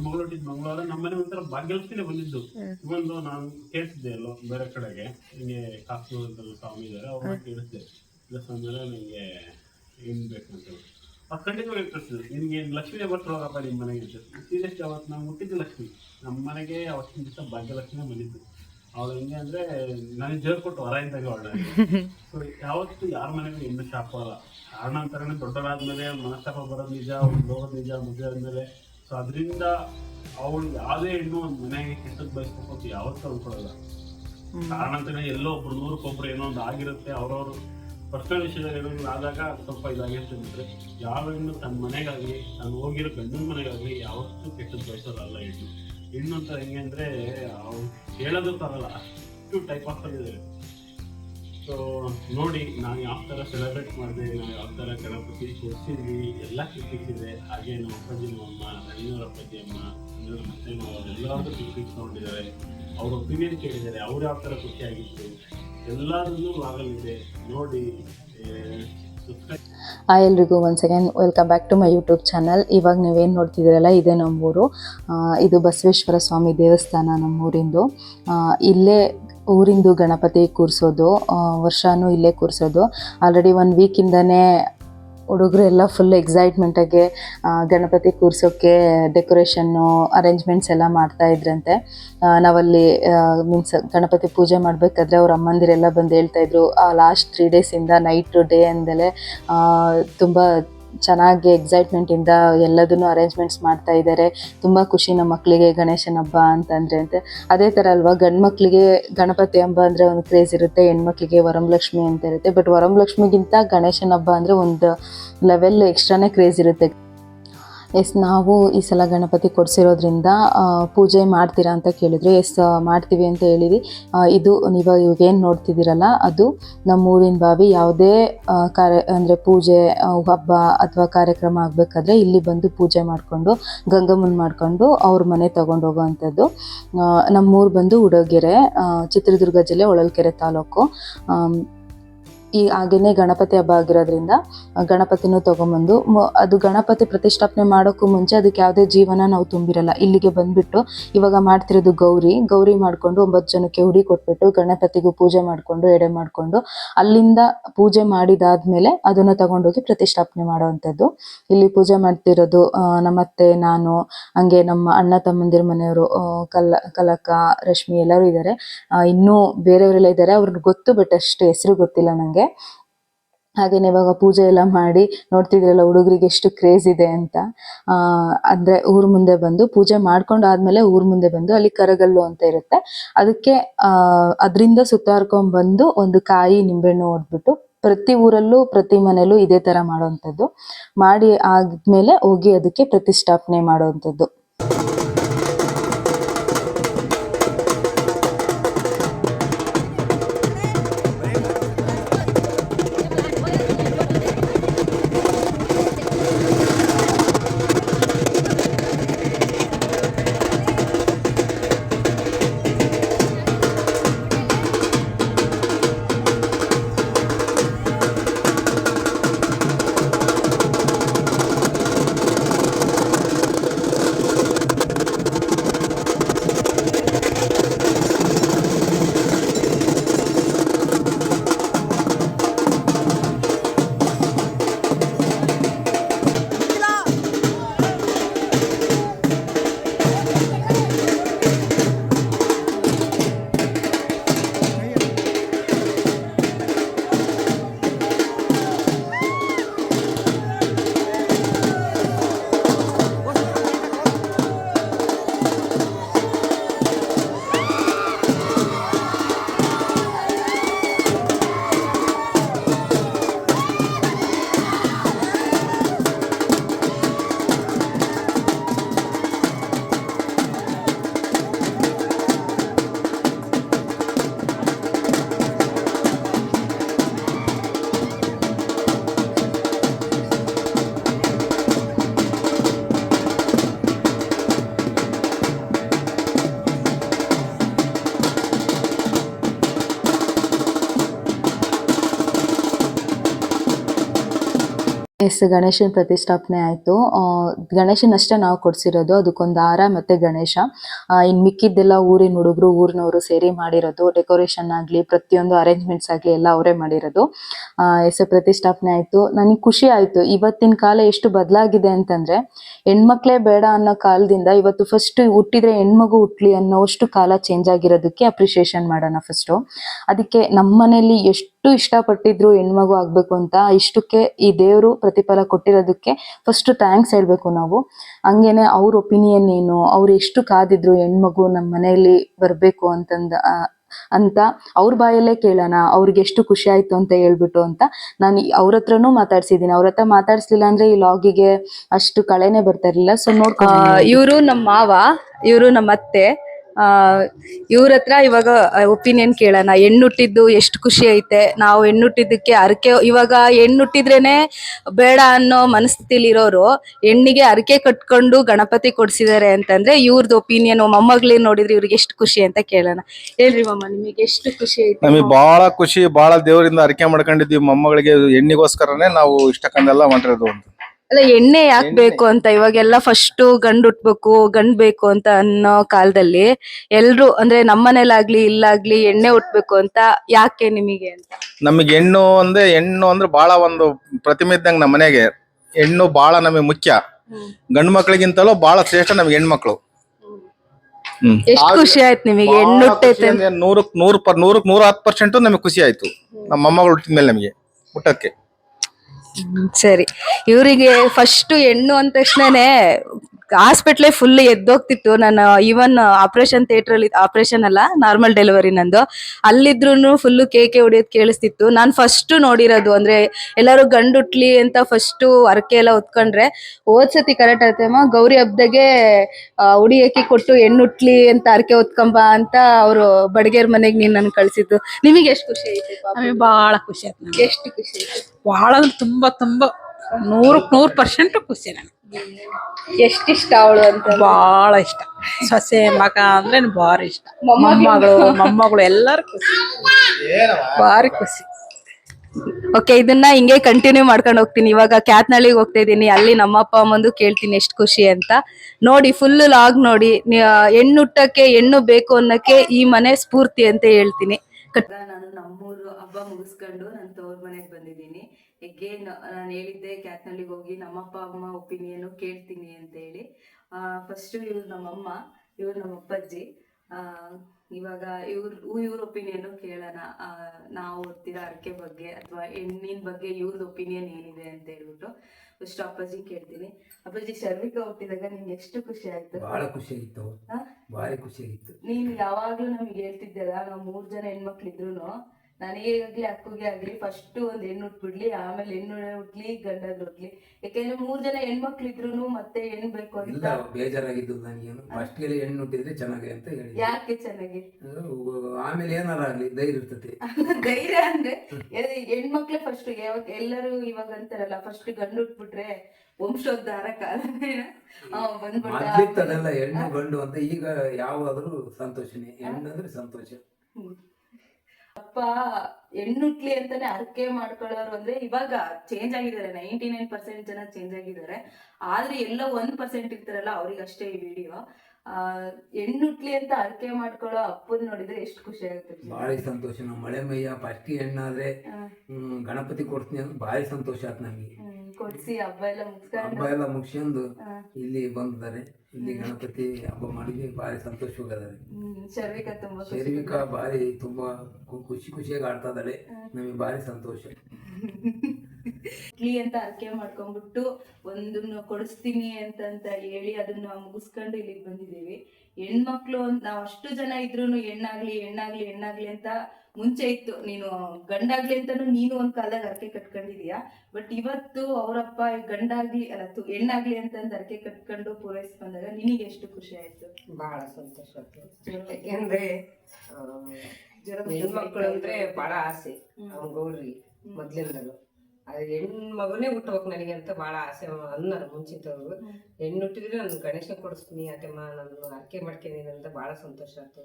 ಮಗಳು ಹುಟ್ಟಿದ್ ಮಂಗಳವಾರ ನಮ್ಮನೆ ಒಂಥರ ಭಾಗ್ಯಲಕ್ಷ್ಮಿನೇ ಬಂದಿದ್ದು. ಇವೊಂದು ನಾನು ಕೇಳ್ತಿದ್ದೆ ಎಲ್ಲೋ ಬೇರೆ ಕಡೆಗೆ. ಹಿಂಗೆ ಕಾಸು ಸ್ವಾಮಿ ಇದಾರೆ ಅವ್ರನ್ನ ಕೇಳಿಸಿದೆ. ಇಲ್ಲ ಸ್ವಾಮಿ ನಿಂಗೆ ಏನ್ ಬೇಕು ಅಂತ ಹೇಳಿ ಖಂಡಿತವಾಗಿ ಕಳಿಸಿದ್ರು ನಿನ್ಗೆ ಲಕ್ಷ್ಮಿನೇ ಬರ್ತಾರಪ್ಪ ನಿಮ್ಮ ಮನೆಗೆ ಅಂತ ಸೀರಿಯಸ್ಲಿ ಅವತ್ತು ನಾವು ಹುಟ್ಟಿದ್ದು ಲಕ್ಷ್ಮಿ. ನಮ್ಮ ಮನೆಗೆ ಅವತ್ತಿನ ದಿವಸ ಭಾಗ್ಯಲಕ್ಷ್ಮಿ ಬಂದಿದ್ದು ಅವಳು ಹೆಂಗೆ ಅಂದ್ರೆ ನನಗೆ ಜೇರ್ ಕೊಟ್ಟು ಹೊರ ಇದ್ದಾಗ ಒಳ್ಳೆ ಸೊ ಯಾವತ್ತು ಯಾರ ಮನೆಗೂ ಹೆಣ್ಣು ಶಾಪ ಅಲ್ಲ. ಕಾರಣಾಂತರನೇ ದೊಡ್ಡವರಾದ್ಮೇಲೆ ಮನಸ್ತಾಪ ಬರೋದು ನಿಜ ಅವ್ಳು ಹೋಗೋದು ನಿಜ ಮದುವೆ ಆದ್ಮೇಲೆ. ಸೊ ಅದರಿಂದ ಅವಳು ಯಾವುದೇ ಹೆಣ್ಣು ಒಂದು ಮನೆಗೆ ಕೆಟ್ಟದ್ದು ಬಯಸ್ಬೇಕು ಅಂತ ಯಾವತ್ತೂ ಅನ್ಕೊಳ್ಳಲ್ಲ. ಕಾರಣಾಂತರ ಎಲ್ಲೋ ಒಬ್ರು ನೂರಕ್ಕೊಬ್ರು ಏನೋ ಒಂದು ಆಗಿರುತ್ತೆ ಅವ್ರವ್ರು ಪರ್ಸನಲ್ ವಿಷಯದಲ್ಲಿ ಆದಾಗ ಸ್ವಲ್ಪ ಇದಾಗಿರ್ತದೆ ಅಂದರೆ ಯಾವ ಹೆಣ್ಣು ತನ್ನ ಮನೆಗಾಗಲಿ ತಾನು ಹೋಗಿರೋ ಗಂಡನ ಮನೆಗಾಗಲಿ ಯಾವತ್ತೂ ಕೆಟ್ಟದ್ದು ಬಯಸೋದಲ್ಲ ಹೆಣ್ಣು. ಹೆಣ್ಣು ಅಂತ ಹೆಂಗೆ ಅಂದ್ರೆ ಅವ್ರು ತರಲ್ಲ, ಅಷ್ಟು ಟೈಪ್ ಆಫ್ ಇದ್ದಾರೆ. ಸೊ ನೋಡಿ, ನಾನು ಯಾವ ಥರ ಸೆಲೆಬ್ರೇಟ್ ಮಾಡಿದೆ, ನಾನು ಯಾವ ಥರ ಗಣಪತಿ ಕೊಡ್ಸಿದ್ವಿ ಎಲ್ಲ ಕಿಟ್ಟಿಕ್ಸಿದೆ ಹಾಗೆ ನಮ್ಮ ಅಪ್ಪಾಜಿ ಅಮ್ಮ ನನ್ನೂರ ಅಪ್ಪಾಜಿ, ಅಮ್ಮ ನನ್ನೂರ ಮತ್ತೆ ಎಲ್ಲರೂ ಕ್ರಿಟಿಕ್ಸ್ ನೋಡಿದ್ದಾರೆ ಅವ್ರ ಒಪಿನಿಯನ್ ಕೇಳಿದ್ದಾರೆ, ಅವ್ರು ಯಾವ ಥರ ಖುಷಿಯಾಗಿತ್ತು ಎಲ್ಲದನ್ನೂ ಆಗಲಿದೆ ನೋಡಿ ಹಾಯ್ ಎಲ್ರಿಗೂ once again welcome back to my YouTube channel ಇವಾಗ ನೀವೇನು ನೋಡ್ತಿದ್ದೀರಲ್ಲ ಇದೇ ನಮ್ಮೂರು. ಆ, ಇದು ಬಸವೇಶ್ವರ ಸ್ವಾಮಿ ದೇವಸ್ಥಾನ ನಮ್ಮೂರಿಂದು. ಆ, ಇಲ್ಲೇ ಊರಿಂದು ಗಣಪತಿ ಕೂರಿಸೋದು ವರ್ಷನೂ ಇಲ್ಲೇ ಕೂರಿಸೋದು. ಆಲ್ರೆಡಿ ಒನ್ ವೀಕಿಂದನೇ ಹುಡುಗರು ಎಲ್ಲ ಫುಲ್ ಎಕ್ಸೈಟ್ಮೆಂಟಾಗಿ ಗಣಪತಿ ಕೂರ್ಸೋಕ್ಕೆ ಡೆಕೋರೇಷನ್ನು ಅರೇಂಜ್ಮೆಂಟ್ಸ್ ಎಲ್ಲ ಮಾಡ್ತಾ ಇದ್ರಂತೆ. ನಾವಲ್ಲಿ ಮೀನ್ಸ್ ಗಣಪತಿ ಪೂಜೆ ಮಾಡಬೇಕಾದ್ರೆ ಅವ್ರ ಅಮ್ಮಂದಿರೆಲ್ಲ ಬಂದು ಹೇಳ್ತಾ ಇದ್ರು, ಆ ಲಾಸ್ಟ್ ತ್ರೀ ಡೇಸಿಂದ ನೈಟ್ ಡೇ ಅಂದಲೇ ತುಂಬ ಚೆನ್ನಾಗಿ ಎಕ್ಸೈಟ್ಮೆಂಟಿಂದ ಎಲ್ಲದನ್ನು ಅರೇಂಜ್ಮೆಂಟ್ಸ್ ಮಾಡ್ತಾ ಇದ್ದಾರೆ ತುಂಬ ಖುಷಿ ನಮ್ಮ ಮಕ್ಕಳಿಗೆ ಗಣೇಶನ ಹಬ್ಬ ಅಂತಂದ್ರೆ ಅಂತೆ. ಅದೇ ಥರ ಅಲ್ವಾ, ಗಂಡು ಮಕ್ಕಳಿಗೆ ಗಣಪತಿ ಹಬ್ಬ ಅಂದರೆ ಒಂದು ಕ್ರೇಜ್ ಇರುತ್ತೆ, ಹೆಣ್ಮಕ್ಳಿಗೆ ವರಮಲಕ್ಷ್ಮಿ ಅಂತ ಇರುತ್ತೆ. ಬಟ್ ವರಮಲಕ್ಷ್ಮಿಗಿಂತ ಗಣೇಶನ ಹಬ್ಬ ಅಂದರೆ ಒಂದು ಲೆವೆಲ್ ಎಕ್ಸ್ಟ್ರಾನೇ ಕ್ರೇಜ್ ಇರುತ್ತೆ. ಎಸ್, ನಾವು ಈ ಸಲ ಗಣಪತಿ ಕೊಡಿಸಿರೋದ್ರಿಂದ ಪೂಜೆ ಮಾಡ್ತೀರಾ ಅಂತ ಕೇಳಿದರು. ಎಸ್ ಮಾಡ್ತೀವಿ ಅಂತ ಹೇಳಿದ್ವಿ. ಇದು ನೀವು ಇವಾಗ ಏನು ನೋಡ್ತಿದ್ದೀರಲ್ಲ, ಅದು ನಮ್ಮ ಊರಿನ ಬಾವಿ ಯಾವುದೇ ಕಾರ್ಯ, ಅಂದರೆ ಪೂಜೆ ಹಬ್ಬ ಅಥವಾ ಕಾರ್ಯಕ್ರಮ ಆಗಬೇಕಾದ್ರೆ ಇಲ್ಲಿ ಬಂದು ಪೂಜೆ ಮಾಡಿಕೊಂಡು, ಗಂಗಮ್ಮನ ಮಾಡಿಕೊಂಡು ಅವ್ರ ಮನೆ ತಗೊಂಡು ಹೋಗುವಂಥದ್ದು ನಮ್ಮೂರು ಬಂದು ಉಡಗೆರೆ ಚಿತ್ರದುರ್ಗ ಜಿಲ್ಲೆ ಹೊಳಲ್ಕೆರೆ ತಾಲೂಕು. ಈ ಹಾಗೇನೆ ಗಣಪತಿ ಹಬ್ಬ ಆಗಿರೋದ್ರಿಂದ ಗಣಪತಿನೂ ತೊಗೊಂಬಂದು ಅದು ಗಣಪತಿ ಪ್ರತಿಷ್ಠಾಪನೆ ಮಾಡೋಕ್ಕೂ ಮುಂಚೆ ಅದಕ್ಕೆ ಯಾವುದೇ ಜೀವನ ನಾವು ತುಂಬಿರಲ್ಲ. ಇಲ್ಲಿಗೆ ಬಂದ್ಬಿಟ್ಟು ಇವಾಗ ಮಾಡ್ತಿರೋದು ಗೌರಿ. ಗೌರಿ ಮಾಡಿಕೊಂಡು ಒಂಬತ್ತು ಜನಕ್ಕೆ ಉಡಿ ಕೊಟ್ಬಿಟ್ಟು ಗಣಪತಿಗೂ ಪೂಜೆ ಮಾಡಿಕೊಂಡು, ಎಡೆ ಮಾಡಿಕೊಂಡು, ಅಲ್ಲಿಂದ ಪೂಜೆ ಮಾಡಿದಾದ್ಮೇಲೆ ಅದನ್ನ ತಗೊಂಡೋಗಿ ಪ್ರತಿಷ್ಠಾಪನೆ ಮಾಡೋವಂಥದ್ದು. ಇಲ್ಲಿ ಪೂಜೆ ಮಾಡ್ತಿರೋದು ನಮ್ಮತ್ತೆ, ನಾನು, ಹಂಗೆ ನಮ್ಮ ಅಣ್ಣ ತಮ್ಮಂದಿರ ಮನೆಯವರು ಕಲ್ಲ, ಕಲಕ, ರಶ್ಮಿ ಎಲ್ಲರೂ ಇದ್ದಾರೆ. ಇನ್ನೂ ಬೇರೆಯವರೆಲ್ಲ ಇದ್ದಾರೆ. ಅವ್ರಿಗೆ ಗೊತ್ತು ಬಟ್ ಅಷ್ಟು ಹೆಸರು ಗೊತ್ತಿಲ್ಲ ನನಗೆ ಹಾಗೇನೆ ಇವಾಗ ಪೂಜೆ ಎಲ್ಲ ಮಾಡಿ ನೋಡ್ತಿದ್ರಲ್ಲ ಹುಡುಗರಿಗೆ ಎಷ್ಟು ಕ್ರೇಜ್ ಇದೆ ಅಂತ. ಅಂದ್ರೆ ಊರ್ ಮುಂದೆ ಬಂದು ಪೂಜೆ ಮಾಡ್ಕೊಂಡು ಆದ್ಮೇಲೆ ಊರ್ ಮುಂದೆ ಬಂದು ಅಲ್ಲಿ ಕರಗಲ್ಲು ಅಂತ ಇರುತ್ತೆ. ಅದಕ್ಕೆ ಅದರಿಂದ ಸುತ್ತಾರ್ಕೊಂಡ್ ಬಂದು ಒಂದು ಕಾಯಿ ನಿಂಬೆಹಣ್ಣು ಹೊಡೆದ್ಬಿಟ್ಟು ಪ್ರತಿ ಊರಲ್ಲೂ, ಪ್ರತಿ ಮನೆಯಲ್ಲೂ ಇದೇ ತರ ಮಾಡೋವಂಥದ್ದು. ಮಾಡಿ ಆದ್ಮೇಲೆ ಹೋಗಿ ಅದಕ್ಕೆ ಪ್ರತಿಷ್ಠಾಪನೆ ಮಾಡೋವಂಥದ್ದು. ಎಸ್ ಗಣೇಶನ ಪ್ರತಿಷ್ಠಾಪನೆ ಆಯಿತು. ಗಣೇಶನಷ್ಟೇ ನಾವು ಕೊಡ್ಸಿರೋದು, ಅದಕ್ಕೊಂದು ಹಾರ ಮತ್ತು ಗಣೇಶ. ಇನ್ನು ಮಿಕ್ಕಿದ್ದೆಲ್ಲ ಊರಿನ ಹುಡುಗರು, ಊರಿನವರು ಸೇರಿ ಮಾಡಿರೋದು. ಡೆಕೋರೇಷನ್ ಆಗಲಿ, ಪ್ರತಿಯೊಂದು ಅರೇಂಜ್ಮೆಂಟ್ಸ್ ಆಗಲಿ ಎಲ್ಲ ಅವರೇ ಮಾಡಿರೋದು. ಎಸ್ ಪ್ರತಿಷ್ಠಾಪನೆ ಆಯಿತು. ನನಗೆ ಖುಷಿ ಆಯಿತು. ಇವತ್ತಿನ ಕಾಲ ಎಷ್ಟು ಬದಲಾಗಿದೆ ಅಂತಂದರೆ, ಹೆಣ್ಮಕ್ಳೇ ಬೇಡ ಅನ್ನೋ ಕಾಲದಿಂದ ಇವತ್ತು ಫಸ್ಟ್ ಹುಟ್ಟಿದ್ರೆ ಹೆಣ್ಮಗು ಹುಟ್ಲಿ ಅನ್ನೋಷ್ಟು ಕಾಲ ಚೇಂಜ್ ಆಗಿರೋದಕ್ಕೆ ಅಪ್ರಿಷಿಯೇಷನ್ ಮಾಡೋಣ ಫಸ್ಟು ಅದಕ್ಕೆ ನಮ್ಮ ಮನೇಲಿ ಎಷ್ಟು ಇಷ್ಟಪಟ್ಟಿದ್ರು ಹೆಣ್ಮಗು ಆಗ್ಬೇಕು ಅಂತ ಇಷ್ಟಕ್ಕೆ ಈ ದೇವರು ಪ್ರತಿಫಲ ಕೊಟ್ಟಿರೋದಕ್ಕೆ ಫಸ್ಟ್ ಥ್ಯಾಂಕ್ಸ್ ಹೇಳ್ಬೇಕು ನಾವು. ಹಂಗೇನೆ ಅವ್ರ ಒಪಿನಿಯನ್ ಏನು, ಅವ್ರು ಎಷ್ಟು ಕಾದಿದ್ರು ಹೆಣ್ಮಗು ನಮ್ಮ ಮನೆಯಲ್ಲಿ ಬರಬೇಕು ಅಂತಂದ ಅಂತ ಅವ್ರ ಬಾಯಲ್ಲೇ ಕೇಳೋಣ, ಅವ್ರಿಗೆ ಎಷ್ಟು ಖುಷಿ ಆಯ್ತು ಅಂತ ಹೇಳ್ಬಿಟ್ಟು ಅಂತ ನಾನು ಅವ್ರ ಹತ್ರನೂ ಮಾತಾಡ್ಸಿದ್ದೀನಿ. ಅವ್ರ ಹತ್ರ ಮಾತಾಡ್ಸ್ಲಿಲ್ಲ ಅಂದ್ರೆ ಈ ಲಾಗಿಗೆ ಅಷ್ಟು ಕಳೆನೆ ಬರ್ತಾ ಇರ್ಲಿಲ್ಲ. ಸೊ ನೋಡ್ಕೊಂಡು ಇವರು ನಮ್ಮ ಮಾವ, ಇವರು ನಮ್ಮ ಅತ್ತೆ. ಇವ್ರ ಹತ್ರ ಇವಾಗ ಒಪಿನಿಯನ್ ಕೇಳೋಣ. ಹೆಣ್ಣುಟ್ಟಿದ್ದು ಎಷ್ಟು ಖುಷಿ ಐತೆ? ನಾವು ಹೆಣ್ಣುಟ್ಟಿದ್ದಕ್ಕೆ ಅರಕೆ ಇವಾಗ ಹೆಣ್ಣುಟ್ಟಿದ್ರೇನೆ ಬೇಡ ಅನ್ನೋ ಮನಸ್ಥಿತಿಲಿ ಇರೋರು ಹೆಣ್ಣಿಗೆ ಅರಕೆ ಕಟ್ಕೊಂಡು ಗಣಪತಿ ಕೊಡ್ಸಿದಾರೆ ಅಂತಂದ್ರೆ ಇವ್ರದ್ದು ಒಪಿನಿಯನ್ ಮೊಮ್ಮಗ್ಳಿ ನೋಡಿದ್ರೆ ಇವ್ರಿಗೆ ಎಷ್ಟು ಖುಷಿ ಅಂತ ಕೇಳೋಣ. ಹೇಳ್ರಿ ಮಮ್ಮ, ನಿಮಗೆ ಎಷ್ಟು ಖುಷಿ ಐತೆ? ನಮಗೆ ಬಹಳ ಖುಷಿ ಬಹಳ ದೇವರಿಂದ ಅರಕೆ ಮಾಡ್ಕೊಂಡಿದ್ವಿ ಮೊಮ್ಮಗಳಿಗೆ, ಹೆಣ್ಣಿಗೋಸ್ಕರನೇ ನಾವು ಇಷ್ಟಕ್ಕಂದೆಲ್ಲ ಮಾಡಿರೋದು ಅಲ್ಲ ಎಣ್ಣೆ ಯಾಕೆ ಬೇಕು ಅಂತ ಇವಾಗೆಲ್ಲ ಫಸ್ಟ್ ಗಂಡು ಉಟ್ಬೇಕು ಗಂಡ್ ಬೇಕು ಅಂತ ಅನ್ನೋ ಕಾಲದಲ್ಲಿ ಎಲ್ರು ಅಂದ್ರೆ ನಮ್ಮನೇಲಾಗ್ಲಿ ಇಲ್ಲಾಗ್ಲಿ ಎಣ್ಣೆ ಉಟ್ಬೇಕು ಅಂತ ಯಾಕೆ ನಿಮಗೆ ಅಂತ? ನಮಗೆ ಹೆಣ್ಣು ಅಂದ್ರೆ ಹೆಣ್ಣು ಅಂದ್ರೆ ಬಹಳ ಒಂದು ಪ್ರತಿಮೆ ಇದ್ದಂಗೆ ನಮ್ಮ ಮನೆಗೆ. ಹೆಣ್ಣು ಬಹಳ ನಮಗೆ ಮುಖ್ಯ. ಗಂಡು ಮಕ್ಳಿಗಿಂತಲೂ ಬಹಳ ಶ್ರೇಷ್ಠ ನಮ್ಗೆ ಹೆಣ್ಮಕ್ಳು ಹ್ಮ್. ಎಷ್ಟು ಖುಷಿ ಆಯ್ತು ನಿಮಗೆ ಹೆಣ್ಣು ಹುಟ್ಟೈತೆ ನೂರಕ್ ನೂರ್ ಪರ್ ನೂರಕ್ ನೂರ ಹತ್ತು ಪರ್ಸೆಂಟ್ ನಮಗೆ ಖುಷಿ ಆಯ್ತು. ನಮ್ಮ ಮೊಮ್ಮಗಳು ಹುಟ್ಟಿದ್ಮೇಲೆ ನಮಗೆ ಹುಟ್ಟಕ್ಕೆ. ಸರಿ. ಇವರಿಗೆ ಫಸ್ಟ್ ಹೆಣ್ಣು ಅಂದ ತಕ್ಷಣನೇ ಹಾಸ್ಪಿಟ್ಲೇ ಫುಲ್ ಎದ್ದೋಗ್ತಿತ್ತು. ನಾನು ಈವನ್ ಆಪರೇಷನ್ ಥಿಯೇಟರ್ ಅಲ್ಲಿ ಆಪರೇಷನ್ ಅಲ್ಲ ನಾರ್ಮಲ್ ಡೆಲಿವರಿ ನಂದು. ಅಲ್ಲಿದ್ರು ಫುಲ್ ಕೇಕೆ ಹೊಡಿಯೋದ್ ಕೇಳಿಸ್ತಿತ್ತು. ನಾನು ಫಸ್ಟ್ ನೋಡಿರೋದು ಅಂದ್ರೆ ಎಲ್ಲರೂ ಗಂಡು ಹುಟ್ಲಿ ಅಂತ ಫಸ್ಟ್ ಅರಕೆ ಎಲ್ಲ ಹೊತ್ಕೊಂಡ್ರೆ ಹೋದ್ ಸತಿ ಕರೆಕ್ಟ್ ಆಯ್ತಮ್ಮ ಗೌರಿ ಹಬ್ಬದಾಗೆ ಹುಡಿಯಕ್ಕಿ ಕೊಟ್ಟು ಹೆಣ್ಣು ಹುಟ್ಲಿ ಅಂತ ಅರಕೆ ಹೊತ್ಕೊಂಬ ಅಂತ ಅವರು ಬಡಗೇರ್ ಮನೆಗೆ ನೀನ್ ನನ್ ಕಳ್ಸಿದ್ದು. ನಿಮಗೆ ಎಷ್ಟು ಖುಷಿ ಆಯ್ತು ಬಹಳ ಖುಷಿ ಆಯ್ತು ಎಷ್ಟು ಖುಷಿ ಆಯ್ತು? ಬಹಳ ತುಂಬಾ ತುಂಬಾ ನೂರಕ್ಕೆ ನೂರು ಪರ್ಸೆಂಟ್ ಖುಷಿ ನನಗೆ. ಎಷ್ಟಿಷ್ಟ ಅವಳು ಅಂತ? ಬಹಳ ಇಷ್ಟ. ಸೊಸೆ ಮಗ ಅಂದ್ರೆ ಬಾರಿ ಭಾರಿ ಇಷ್ಟ. ಮೊಮ್ಮಗಳು? ಮೊಮ್ಮಗಳು ಎಲ್ಲರೂ ಖುಷಿ. ಬಾರಿ ಖುಷಿ. ಓಕೆ ಇದನ್ನ ಹಿಂಗೆ ಕಂಟಿನ್ಯೂ ಮಾಡ್ಕೊಂಡು ಹೋಗ್ತೀನಿ. ಇವಾಗ ಕ್ಯಾತ್ನಳ್ಳಿಗೆ ಹೋಗ್ತಾ ಇದ್ದೀನಿ. ಅಲ್ಲಿ ನಮ್ಮ ಅಪ್ಪ ಅಮ್ಮಂದು ಕೇಳ್ತೀನಿ ಎಷ್ಟು ಖುಷಿ ಅಂತ. ನೋಡಿ ಫುಲ್ ಲಾಗ್ ನೋಡಿ. ಹೆಣ್ಣು ಹುಟ್ಟಕ್ಕೆ ಹೆಣ್ಣು ಬೇಕು ಅನ್ನಕ್ಕೆ ಈ ಮನೆ ಸ್ಫೂರ್ತಿ ಅಂತ ಹೇಳ್ತೀನಿ. ನಾನು ನಮ್ಮೂರು ಹಬ್ಬ ಮುಗಿಸ್ಕೊಂಡು ನಾನು ತವ್ರ ಮನೆಗೆ ಬಂದಿದ್ದೀನಿ. ಎಗೇನ್ ನಾನು ಹೇಳಿದ್ದೆ ಕ್ಯಾತ್ನಳ್ಳಿಗೆ ಹೋಗಿ ನಮ್ಮಪ್ಪ ಅಮ್ಮ ಒಪಿನಿಯನ್ ಕೇಳ್ತೀನಿ ಅಂತ ಹೇಳಿ ಫಸ್ಟ್ ಇವ್ರು ನಮ್ಮಮ್ಮ ಇವ್ರು ನಮ್ಮ ಅಪ್ಪಾಜಿ ಆ, ಇವಾಗ ಇವ್ರ ಇವ್ರ ಒಪಿನಿಯನ್ ಕೇಳೋಣ. ಆ, ನಾವು ಓದ್ತಿರೋ ಅಡಿಕೆ ಬಗ್ಗೆ ಅಥವಾ ಹೆಣ್ಣಿನ ಬಗ್ಗೆ ಇವ್ರದ್ ಒಪಿನಿಯನ್ ಏನಿದೆ ಅಂತ ಹೇಳ್ಬಿಟ್ಟು ಫಸ್ಟ್ ಅಪ್ಪಾಜಿ ಕೇಳ್ತೀನಿ. ಅಪ್ಪಾಜಿ ಶರ್ವಿಕ ಹುಟ್ಟಿದಾಗ ನಿಮ್ಗೆ ಎಷ್ಟು ಖುಷಿ ಆಯ್ತು? ಬಹಳ ಖುಷಿ ಆಯ್ತು? ಭಾರಿ ಖುಷಿ ಆಯ್ತು. ನೀನ್ ಯಾವಾಗ್ಲೂ ನಮ್ಗೆ ಹೇಳ್ತಿದ್ದಲ್ಲ ನಾವ್ ಮೂರ್ ಜನ ಹೆಣ್ಮಕ್ಳಿದ್ರು ನನಗೆ ಆಗ್ಲಿ ಅಕ್ಕಗೆ ಆಗ್ಲಿ ಫಸ್ಟ್ ಒಂದ್ ಹೆಣ್ಣು ಹುಟ್ಬಿಡ್ಲಿ ಆಮೇಲೆ ಹೆಣ್ಣು ಹುಟ್ಲಿ ಗಂಡದ್ ಹುಟ್ಲಿ. ಯಾಕೆಂದ್ರೆ ಮೂರ್ ಜನ ಹೆಣ್ಮಕ್ಳಿದ್ರು ಮತ್ತೆ ಹೆಣ್ ಬೇಕು ಅಂತ. ಇಲ್ಲ ಬೇಜಾರಾಗಿದ್ದು ನನಗೇನು ಫಸ್ಟ್ ಹೆಣ್ಣು ಹುಟ್ಟಿದ್ರೆ ಚೆನ್ನಾಗಿ ಅಂತ ಹೇಳಿ ಯಾಕೆ ಚೆನ್ನಾಗಿ? ಆಮೇಲೆ ಏನಾರ ಆಗ್ಲಿ ಧೈರ್ಯ ಇರ್ತೈತಿ <laughs> ಧೈರ್ಯ ಅಂದ್ರೆ ಹೆಣ್ಮಕ್ಳೆ ಹೆಣ್ಮಕ್ಳೇ ಫಸ್ಟ್ ಯಾವಾಗ ಎಲ್ಲರೂ ಇವಾಗ ಅಂತಾರಲ್ಲ ಫಸ್ಟ್ ಗಂಡು ಹುಟ್ಬಿಟ್ರೆ ವಂಶೋದ್ಧಾರ ಕಾಲ ಬಂದ್ಬಿಟ್ಟು ಹೆಣ್ಣು ಗಂಡು ಅಂತ ಈಗ ಯಾವಾದ್ರೂ ಸಂತೋಷನೇ. ಹೆಣ್ಣು ಅಂದ್ರೆ ಸಂತೋಷ. ಅಪ್ಪ ಹೆಣ್ಣುಟ್ಲಿ ಅಂತಾನೆ ಅರ್ಕೆ ಮಾಡ್ಕೊಳ್ಳೋರು ಅಂದ್ರೆ ಇವಾಗ ಚೇಂಜ್ ಆಗಿದ್ದಾರೆ. ನೈಂಟಿ ನೈನ್ ಪರ್ಸೆಂಟ್ ಜನ ಚೇಂಜ್ ಆಗಿದ್ದಾರೆ. ಆದ್ರೆ ಎಲ್ಲ ಒಂದ್ ಪರ್ಸೆಂಟ್ ಇರ್ತಾರಲ್ಲ ಅವ್ರಿಗೆ ಅಷ್ಟೇ ಈ ವಿಡಿಯೋ ಹೆಣ್ಣುಟ್ಲಿ ಅಂತ ಅರ್ಕೆ ಮಾಡ್ಕೊಳ್ಳೋ ಅಪ್ಪನ್ ನೋಡಿದ್ರೆ ಎಷ್ಟು ಖುಷಿ ಆಗುತ್ತೆ ಬಾರಿ ಸಂತೋಷ. ನಮ್ಮ ಮಳೆ ಮೈಯ ಪಸ್ಟಿ ಹೆಣ್ಣಾದ್ರೆ ಗಣಪತಿ ಕೊಡ್ತೀನಿ ಅಂದ್ರೆ ಭಾರಿ ಸಂತೋಷ ಆಯ್ತು ನಮಗೆ ಕೊಡ್ಸಿ ಹಬ್ಬ ಎಲ್ಲ ಹಬ್ಬ ಮುಗಿಸ್ಕೊಂಡು ಎಲ್ಲ ಮುಗಿಸ್ಕೊಂಡು ಇಲ್ಲಿ ಬಂದಿದ್ದಾರೆ. ಇಲ್ಲಿ ಗಣಪತಿ ಹಬ್ಬ ಮಾಡಿ ಬಾರಿ ಸಂತೋಷ ಹೋಗಿದ್ದಾರೆ. ಶರ್ವಿಕಾ ತುಂಬಾ ಭಾರಿ ತುಂಬಾ ಖುಷಿ ಖುಷಿಯಾಗಿ ಆಡ್ತಾ ಇದ್ದಾಳೆ. ನಮಗೆ ಭಾರಿ ಸಂತೋಷ. <laughs> ಇಡ್ಲಿ ಅಂತ ಅರ್ಕೆ ಮಾಡ್ಕೊಂಡ್ಬಿಟ್ಟು ಒಂದನ್ನ ಕೊಡಿಸ್ತೀನಿ ಅಂತಂತ ಹೇಳಿ ಅದನ್ನ ಮುಗಿಸ್ಕೊಂಡು ಇಲ್ಲಿಗೆ ಬಂದಿದ್ದೀವಿ. ಹೆಣ್ಮಕ್ಳು ಅಂತ ನಾವ್ ಅಷ್ಟು ಜನ ಇದ್ರು ಹೆಣ್ಣಾಗ್ಲಿ ಹೆಣ್ಣಾಗ್ಲಿ ಹೆಣ್ಣಾಗ್ಲಿ ಅಂತ ಮುಂಚೆ ಇತ್ತು. ನೀನು ಗಂಡಾಗ್ಲಿ ಅಂತಾನು ನೀನು ಒಂದ್ ಕಾಲದಾಗ ಅರ್ಕೆ ಕಟ್ಕೊಂಡಿದೀಯ ಬಟ್ ಇವತ್ತು ಅವರಪ್ಪ ಗಂಡಾಗ್ಲಿ ಅಲ್ಲ ಹೆಣ್ಣಾಗ್ಲಿ ಅಂತ ಅರ್ಕೆ ಕಟ್ಕೊಂಡು ಪೂರೈಸಿ ಬಂದಾಗ ನಿನಗೆ ಎಷ್ಟು ಖುಷಿ ಆಯ್ತು? ಬಹಳ ಸಂತೋಷ ಯಾಕೆಂದ್ರೆ ಹೆಣ್ಮಕ್ಳು ಅಂದ್ರೆ ಬಹಳ ಆಸೆ. ಗೌರಿ ಮೊದ್ಲಿಂದಲೂ. ಹೆಣ್ಣು ಮಗನೇ ಹುಟ್ಟಬೇಕು ನನಗೆ ಅಂತ ಭಾಳ ಆಸೆ ಅನ್ನೋರು ಮುಂಚಿತವ್ರು. ಹೆಣ್ಣು ಹುಟ್ಟಿದ್ರೆ ನಾನು ಗಣೇಶ ಕೊಡಿಸ್ತೀನಿ ಅತ್ತೆಮ್ಮ ನಾನು ಅರ್ಕೆ ಮಾಡ್ತೀನಿ ಅಂತ ಭಾಳ ಸಂತೋಷ ಆಯ್ತು.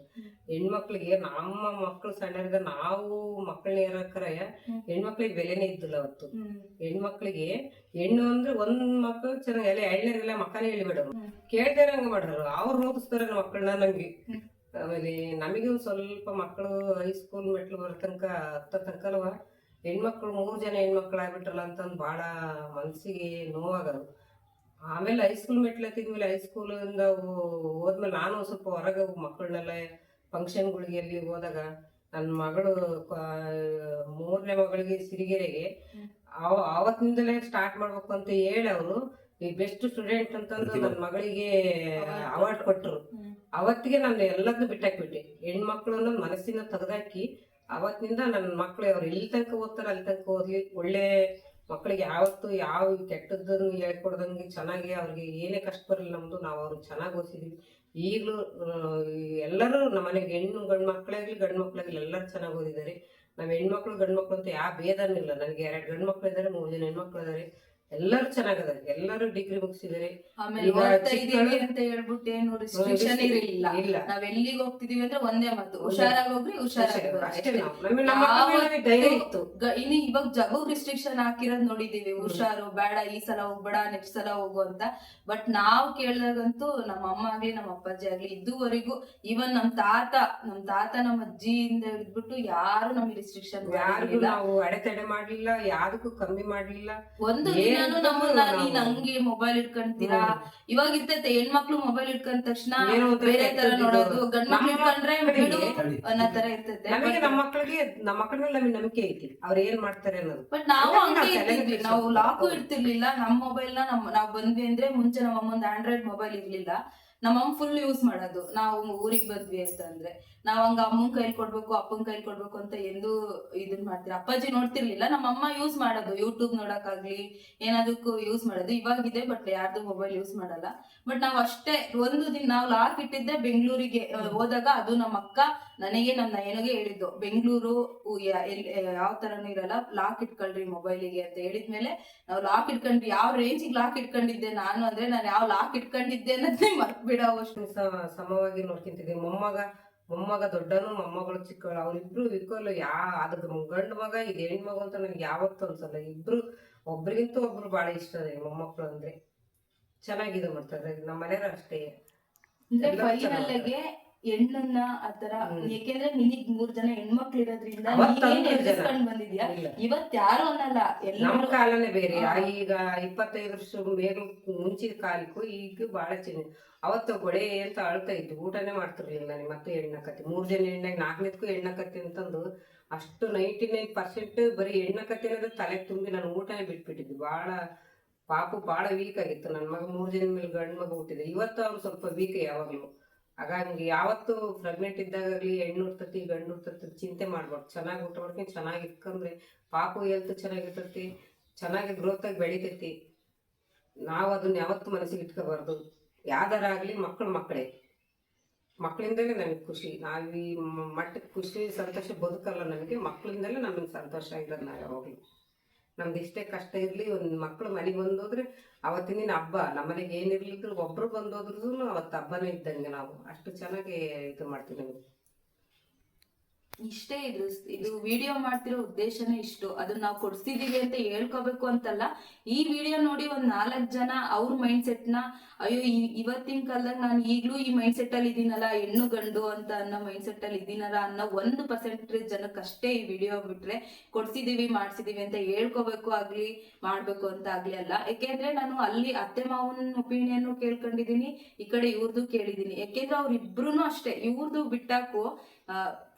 ಹೆಣ್ಮಕ್ಳಿಗೆ ನಮ್ಮ ಮಕ್ಕಳು ಸಣ್ಣರಿಂದ ನಾವು ಮಕ್ಕಳನ್ನ ಹೆಣ್ಣು ಹೆಣ್ಮಕ್ಳಿಗೆ ಬೆಲೆನೇ ಇದ್ದಿಲ್ಲ ಅವತ್ತು. ಹೆಣ್ಮಕ್ಳಿಗೆ ಹೆಣ್ಣು ಅಂದ್ರೆ ಒಂದ್ ಮಕ್ಳು ಚೆನ್ನಾಗಿ ಎಲ್ಲ ಎಳ್ನೀರೆಲ್ಲ ಮಕ್ಕಳೇ ಹೇಳಿಬಿಡೋರು ಕೇಳ್ದಾರ ಹಂಗ ಮಾಡೋರು ಅವ್ರು ರೂಪಿಸ್ತಾರೆ ಮಕ್ಕಳನ್ನ ನಂಗೆ. ಆಮೇಲೆ ನಮಗೆ ಒಂದ್ ಸ್ವಲ್ಪ ಮಕ್ಕಳು ಹೈಸ್ಕೂಲ್ ಮೆಟ್ಲು ಬರೋ ತನಕ ಹತ್ತ ತನಕಲ್ವ ಹೆಣ್ಮಕ್ಳು ಮೂರು ಜನ ಹೆಣ್ಮಕ್ಳು ಆಗ್ಬಿಟ್ರಲ್ಲ ಅಂತಂದು ಭಾಳ ಮನಸ್ಸಿಗೆ ನೋವಾಗೋದು. ಆಮೇಲೆ ಹೈಸ್ಕೂಲ್ ಮೆಟ್ಲು ಹತ್ತಿದ್ಮೇಲೆ ಹೈಸ್ಕೂಲಿಂದ ಹೋದ್ಮೇಲೆ ನಾನು ಸ್ವಲ್ಪ ಹೊರಗೆ ಮಕ್ಕಳನ್ನೆಲ್ಲ ಫಂಕ್ಷನ್ಗಳಿಗೆ ಅಲ್ಲಿ ಹೋದಾಗ ನನ್ನ ಮಗಳು ಮೂರನೇ ಮಗಳಿಗೆ ಸಿರಿಗೆರೆಗೆ ಅವ ಆವತ್ತಿನಿಂದಲೇ ಸ್ಟಾರ್ಟ್ ಮಾಡ್ಬೇಕು ಅಂತ ಹೇಳಿ ಅವರು ಈ ಬೆಸ್ಟ್ ಸ್ಟೂಡೆಂಟ್ ಅಂತಂದು ನನ್ನ ಮಗಳಿಗೆ ಅವಾರ್ಡ್ ಕೊಟ್ಟರು ಅವತ್ತಿಗೆ ನಾನು ಎಲ್ಲದನ್ನು ಬಿಟ್ಟಾಕ್ಬಿಟ್ಟೆ. ಹೆಣ್ಮಕ್ಳು ಮನಸ್ಸಿನ ತೆಗೆದಾಕಿ ಅವತ್ತಿನಿಂದ ನನ್ನ ಮಕ್ಕಳು ಅವ್ರು ಎಲ್ಲಿ ತನಕ ಓದ್ತಾರೆ ಅಲ್ಲಿ ತನಕ ಓದ್ಲಿ. ಒಳ್ಳೆ ಮಕ್ಕಳಿಗೆ ಯಾವತ್ತು ಯಾವ ಕೆಟ್ಟದ್ದನ್ನು ಹೇಳ್ಕೊಡ್ದಂಗೆ ಚೆನ್ನಾಗಿ ಅವ್ರಿಗೆ ಏನೇ ಕಷ್ಟ ಬರಲಿಲ್ಲ ನಮ್ದು, ನಾವು ಅವ್ರಿಗೆ ಚೆನ್ನಾಗಿ ಓದಿಸಿದ್ವಿ. ಈಗಲೂ ಎಲ್ಲರೂ ನಮ್ಮ ಮನೆಗೆ ಹೆಣ್ಣು, ಗಂಡು ಮಕ್ಕಳಾಗ್ಲಿ ಗಂಡು ಮಕ್ಕಳಾಗ್ಲಿ ಎಲ್ಲರೂ ಚೆನ್ನಾಗಿ ಓದಿದ್ದಾರೆ. ನಮ್ಮ ಹೆಣ್ಮಕ್ಳು ಗಂಡು ಮಕ್ಕಳು ಅಂತ ಯಾವ ಭೇದನೂ ಇಲ್ಲ. ನನಗೆ ಎರಡು ಗಂಡು ಮಕ್ಕಳು ಇದ್ದಾರೆ, ಮೂರು ಜನ ಹೆಣ್ಮಕ್ಳು ಇದ್ದಾರೆ. ಎಲ್ಲರೂ ಚೆನ್ನಾಗಿದ್ದಾರೆ ಎಲ್ಲರೂ ಡಿಗ್ರಿ ಮುಗಿಸಿದ್ದಾರೆ. ಆಮೇಲೆ ಈಗ ಓದ್ತಾ ಇದೀವಿ ಅಂತ ಹೇಳ್ಬಿಟ್ಟು ಏನು ರಿಸ್ಟ್ರಿಕ್ಷನ್ ಇರಲಿಲ್ಲ. ಇಲ್ಲ. ನಾವ್ ಎಲ್ಲಿಗೆ ಹೋಗ್ತಿದೀವಿ ಅಂದ್ರೆ ಒಂದೇ ಮಾತು. ಹುಷಾರಾಗಿ ಹೋಗ್ರಿ ಹುಷಾರಾಗಿ ಧೈರ್ಯ ಇತ್ತು. ಇನ್ನು ಇವಾಗ ಜಗು ರಿಸ್ಟ್ರಿಕ್ಷನ್ ಹಾಕಿರೋದ್ ನೋಡಿದೀವಿ ಹುಷಾರು ಬೇಡ ಈ ಸಲ ಹೋಗ್ಬೇಡ ನೆಕ್ಸ್ಟ್ ಸಲ ಹೋಗು ಅಂತ. ಬಟ್ ನಾವ್ ಕೇಳಿದಾಗಂತೂ ನಮ್ಮ ಅಮ್ಮ ಆಗ್ಲಿ ನಮ್ಮ ಅಪ್ಪಾಜಿ ಆಗ್ಲಿ ಇದುವರೆಗೂ ಇವನ್ ನಮ್ ತಾತ ನಮ್ ತಾತ ನಮ್ಮ ಅಜ್ಜಿಯಿಂದ ಇದ್ಬಿಟ್ಟು ಯಾರು ನಮ್ಗೆ ರಿಸ್ಟ್ರಿಕ್ಷನ್ ಯಾರಿಗೂ ನಾವು ಅಡೆತಡೆ ಮಾಡ್ಲಿಲ್ಲ ಯಾವ್ದಕ್ಕೂ ಕಮ್ಮಿ ಮಾಡ್ಲಿಲ್ಲ. ಒಂದು ಏನ್ ನಮ್ಮನ್ನ ನೀನ್ ಹಂಗೆ ಮೊಬೈಲ್ ಇಟ್ಕೊಂತೀರಾ? ಇವಾಗ ಇರ್ತೈತೆ ಹೆಣ್ಮಕ್ಳು ಮೊಬೈಲ್ ಇಟ್ಕೊಂಡ ತಕ್ಷಣ ಬೇರೆ ತರ ನೋಡೋದು. ಗಂಡ್ ಮಕ್ಳು ಇಟ್ಕೊಂಡ್ರೆ ಬಿಡು ಅನ್ನೋ ತರ ಇರ್ತೈತೆ ನಮಗೆ ನಮ್ಮ ಮಕ್ಕಳಿಗೆ ನಮ್ಮ ಮಕ್ಕಳ ಮೇಲೆ ನಮಗೆ ನಂಬಿಕೆ ಐತಿ. ಅವ್ರ ಏನ್ ಮಾಡ್ತಾರೆ ಅನ್ನೋದು. ಬಟ್ ನಾವು ಹಂಗೆ ಇರ್ತಿದ್ವಿ ನಾವು ಲಾಕು ಇರ್ತಿರ್ಲಿಲ್ಲ. ನಮ್ಮ ಮೊಬೈಲ್ನ ನಮ್ ನಾವ್ ಬಂದ್ವಿ ಅಂದ್ರೆ ಮುಂಚೆ ನಮ್ಮ ಅಮ್ಮಂದ್ ಆಂಡ್ರಾಯ್ಡ್ ಮೊಬೈಲ್ ಇರ್ಲಿಲ್ಲ. ನಮ್ಮ ಅಮ್ಮ ಫುಲ್ ಯೂಸ್ ಮಾಡೋದು. ನಾವು ಊರಿಗೆ ಬಂದ್ವಿ ಅಂತ ಅಂದ್ರೆ. ನಾವ್ ಹಂಗ ಅಮ್ಮನ್ ಕೈಲಿ ಕೊಡ್ಬೇಕು ಅಪ್ಪನ್ ಕೈಲಿ ಕೊಡ್ಬೇಕು ಅಂತ ಎಂದು ಇದನ್ ಮಾಡ್ತೀರ. ಅಪ್ಪಾಜಿ ನೋಡ್ತಿರ್ಲಿಲ್ಲ ನಮ್ಮ ಅಮ್ಮ ಯೂಸ್ ಮಾಡೋದು ಯೂಟ್ಯೂಬ್ ನೋಡಕ್ಕಾಗ್ಲಿ, ಏನಾದಕ್ಕೂ ಯೂಸ್ ಮಾಡೋದು. ಇವಾಗಿದೆ ಬಟ್ ಯಾರ್ದು ಮೊಬೈಲ್ ಯೂಸ್ ಮಾಡಲ್ಲ. ಬಟ್ ನಾವ್ ಅಷ್ಟೇ, ಒಂದು ದಿನ ನಾವ್ ಲಾಕ್ ಇಟ್ಟಿದ್ದೆ ಬೆಂಗಳೂರಿಗೆ ಹೋದಾಗ ಅದು ನಮ್ಮ ಅಕ್ಕ ನನಗೆ ನಮ್ಮ ನಯನಿಗೆ ಹೇಳಿದ್ದು. ಬೆಂಗಳೂರು ಯಾವ ತರನು ಇರಲ್ಲ ಲಾಕ್ ಇಟ್ಕೊಳ್ರಿ ಮೊಬೈಲಿಗೆ ಅಂತ ಹೇಳಿದ್ಮೇಲೆ ನಾವು ಲಾಕ್ ಇಟ್ಕೊಂಡ್ವಿ. ಯಾವ ರೇಂಜಿಗೆ ಲಾಕ್ ಇಟ್ಕೊಂಡಿದ್ದೆ ನಾನು ಅಂದ್ರೆ ನಾನು ಯಾವ ಲಾಕ್ ಇಟ್ಕೊಂಡಿದ್ದೆ ಅನ್ನೋದೇ ಮರ್ತ್ ಸ- ಸಮವಾಗಿ ನೋಡ್ಕೊಂತಿದ್ದೆ ಮೊಮ್ಮಗ ಮೊಮ್ಮಗ ದೊಡ್ಡನು ಮೊಮ್ಮಗಳು ಚಿಕ್ಕವಳು ಅವ್ರಿಬ್ರು ಇಕ್ವಲ್ ಯಾ ಅದ್ರ ಗಂಡು ಮಗ ಇದು ಹೆಣ್ಮಗ ಅಂತ ನನಗೆ ಯಾವತ್ತೂ ಅನ್ಸಲ್ಲ. ಇಬ್ರು ಒಬ್ರಿಗಿಂತ ಒಬ್ರು ಬಹಳ ಇಷ್ಟ ರೀ ಮೊಮ್ಮಕ್ಕಳು ಅಂದ್ರೆ. ಚೆನ್ನಾಗಿದೆ ಮಾಡ್ತಾರೆ ನಮ್ಮ ಮನೆಯವ್ರು ಅಷ್ಟೇ. ಅಂದ್ರೆ ಫೈನಲ್ ಹೆಣ್ಣನ್ನ ಆತರ. ಯಾಕೆಂದ್ರೆ ನಿನಗ್ ಮೂರ್ ಜನ ಹೆಣ್ಮಕ್ಳು ಇರೋದ್ರಿಂದ. ಎದುರಿಸ್ಕೊಂಡ್ ಬಂದಿದ್ಯಾ? ಇವತ್ ಯಾರು ಅನ್ನಲ್ಲ ನಮ್ಮ ಎಲ್ಲರೂ ಕಾಲನೇ ಬೇರೆ. ಈಗ ಇಪ್ಪತ್ತೈದು ವರ್ಷ ಮೇಲ್ ಮುಂಚಿನ ಕಾಲಕ್ಕೂ ಈಗ ಬಹಳ ಚೆನ್ನಾಗಿ ಅವತ್ತು ಹೊಳೆ ಅಂತ ಅಳ್ತಾ ಇತ್ತು ಊಟನೇ ಮಾಡ್ತಿರ್ಲಿಲ್ಲ ನನಗೆ ಮತ್ತೆ ಹೆಣ್ಣಕತ್ತಿ ಮೂರ್ ಜನ ಎಣ್ಣೆ ನಾಲ್ಕನೇದಕ್ಕೂ ಹೆಣ್ಣಕತ್ತಿ ಅಂತಂದು ಅಷ್ಟು ನೈಂಟಿ ನೈನ್ ಪರ್ಸೆಂಟ್ ಬರೀ ಹೆಣ್ಣಕತ್ತಿ ಅನ್ನೋದು ತಲೆ ತುಂಬಿ ನಾನು ಊಟನೇ ಬಿಟ್ಬಿಟ್ಟಿದ್ವಿ ಬಹಳ ಪಾಪು ಬಹಳ ವೀಕ್ ಆಗಿತ್ತು. ನನ್ನ ಮಗ ಮೂರ್ ಜನ ಮೇಲೆ ಗಂಡ್ ಮಗ ಹುಟ್ಟಿದೆ. ಇವತ್ತು ಅವ್ನು ಸ್ವಲ್ಪ ವೀಕ್ ಯಾವಾಗ್ಲೂ. ಹಾಗಾಗಿ ಯಾವತ್ತು ಪ್ರೆಗ್ನೆಂಟ್ ಇದ್ದಾಗಲಿ ಹೆಣ್ಣು ಹುಡ್ತತಿ ಗಂಡು ಹುಡ್ತತಿ ಚಿಂತೆ ಮಾಡ್ಬಾರ್ದು. ಚೆನ್ನಾಗಿ ಊಟ ಚೆನ್ನಾಗಿ ಇಟ್ಕೊಂಡ್ರೆ ಪಾಪು ಹೆಲ್ತ್ ಚೆನ್ನಾಗಿರ್ತೈತಿ ಚೆನ್ನಾಗಿ ಗ್ರೋತ್ ಆಗಿ ಬೆಳಿತೈತಿ. ನಾವು ಅದನ್ನ ಯಾವತ್ತು ಮನಸ್ಸಿಗೆ ಇಟ್ಕೋಬಾರ್ದು. ಯಾವ್ದಾರ ಆಗಲಿ ಮಕ್ಕಳು ಮಕ್ಕಳೇ. ಮಕ್ಕಳಿಂದಲೇ ನನಗೆ ಖುಷಿ. ನಾವು ಈ ಮಟ್ಟಕ್ಕೆ ಖುಷಿ, ಸಂತೋಷ ಬದುಕಲ್ಲ ನನಗೆ ಮಕ್ಕಳಿಂದಲೇ ನಮಗೆ ಸಂತೋಷ ಆಗಿರೋದು ನಾವು ಯಾವಾಗಲೂ. ನಮ್ದು ಇಷ್ಟೇ ಕಷ್ಟ ಇರಲಿ, ಒಂದು ಮಕ್ಕಳು ಮನೆಗೆ ಬಂದೋದ್ರೆ ಅವತ್ತಿನ ಹಬ್ಬ ನಮ್ಮ ಮನೆಗೆ ಏನಿರ್ಲಿದ್ರು ಒಬ್ರು ಬಂದೋದ್ರೂ ಅವತ್ತು ಹಬ್ಬನೇ ಇದ್ದಂಗೆ ನಾವು. ಅಷ್ಟು ಚೆನ್ನಾಗಿ ಇದು ಮಾಡ್ತೀವಿ ನಮಗೆ ಇಷ್ಟೇ ಇದು ಇದು ವಿಡಿಯೋ ಮಾಡ್ತಿರೋ ಉದ್ದೇಶನೇ ಇಷ್ಟು. ಅದನ್ನ ನಾವು ಕೊಡ್ಸಿದೀವಿ ಅಂತ ಹೇಳ್ಕೋಬೇಕು ಅಂತಲ್ಲ, ಈ ವಿಡಿಯೋ ನೋಡಿ ಒಂದ್ ನಾಲ್ಕ್ ಜನ ಅವ್ರ ಮೈಂಡ್ ಸೆಟ್ನ, ಅಯ್ಯೋ ಇವತ್ತಿನ ಕಾಲದಾಗ ನಾನು ಈಗ್ಲೂ ಈ ಮೈಂಡ್ ಸೆಟ್ ಅಲ್ಲಿ ಇದೀನಲ್ಲ, ಹೆಣ್ಣು ಗಂಡು ಅಂತ ಅನ್ನೋ ಮೈಂಡ್ ಸೆಟ್ ಅಲ್ಲಿ ಇದೀನಲ್ಲ ಅನ್ನೋ ಒಂದು ಪರ್ಸೆಂಟೇಜ್ ಜನಕ್ಕಷ್ಟೇ ಈ ವಿಡಿಯೋ ಬಿಟ್ರೆ ಕೊಡ್ಸಿದೀವಿ, ಮಾಡ್ಸಿದೀವಿ ಅಂತ ಹೇಳ್ಕೋಬೇಕು ಆಗ್ಲಿ, ಮಾಡ್ಬೇಕು ಅಂತ ಆಗ್ಲಿ ಅಲ್ಲ. ಯಾಕೆಂದ್ರೆ ನಾನು ಅಲ್ಲಿ ಅತ್ತೆ ಮಾವನ ಒಪಿನಿಯನ್ ಕೇಳ್ಕೊಂಡಿದೀನಿ, ಈ ಕಡೆ ಇವ್ರದ್ದು ಕೇಳಿದೀನಿ. ಯಾಕೆಂದ್ರೆ ಅವ್ರಿಬ್ರು ಅಷ್ಟೇ. ಇವ್ರದ್ದು ಬಿಟ್ಟಾಕು